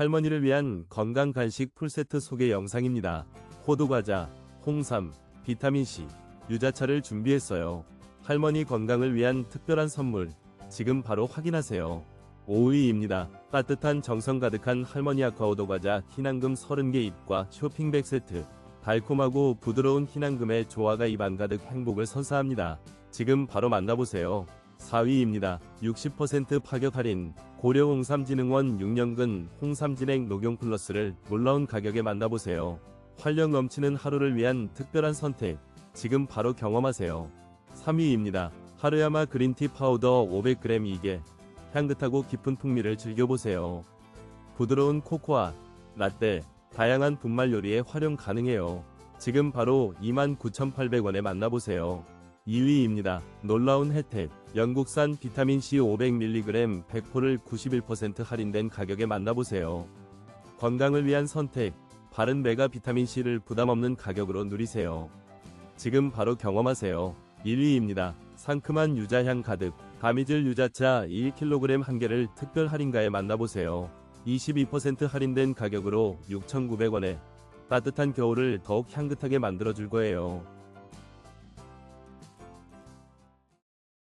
할머니를 위한 건강 간식 풀세트 소개 영상입니다. 호두과자, 홍삼, 비타민C, 유자차를 준비했어요. 할머니 건강을 위한 특별한 선물, 지금 바로 확인하세요. 5위입니다. 따뜻한 정성 가득한 할머니 아카오도 과자 희난금 30개 잎과 쇼핑백 세트. 달콤하고 부드러운 희난금의 조화가 입안 가득 행복을 선사합니다. 지금 바로 만나보세요. 4위입니다. 60% 파격 할인. 고려 홍삼진흥원 6년근 홍삼진액 녹용 플러스를 놀라운 가격에 만나보세요. 활력 넘치는 하루를 위한 특별한 선택. 지금 바로 경험하세요. 3위입니다. 하루야마 그린티 파우더 500g 2개. 향긋하고 깊은 풍미를 즐겨보세요. 부드러운 코코아, 라떼, 다양한 분말 요리에 활용 가능해요. 지금 바로 29,800원에 만나보세요. 2위입니다. 놀라운 혜택. 영국산 비타민C 500mg 100포를 91% 할인된 가격에 만나보세요. 건강을 위한 선택. 바른 메가 비타민C를 부담 없는 가격으로 누리세요. 지금 바로 경험하세요. 1위입니다. 상큼한 유자향 가득. 가미질 유자차 1kg 한 개를 특별 할인가에 만나보세요. 22% 할인된 가격으로 6,900원에 따뜻한 겨울을 더욱 향긋하게 만들어줄 거예요.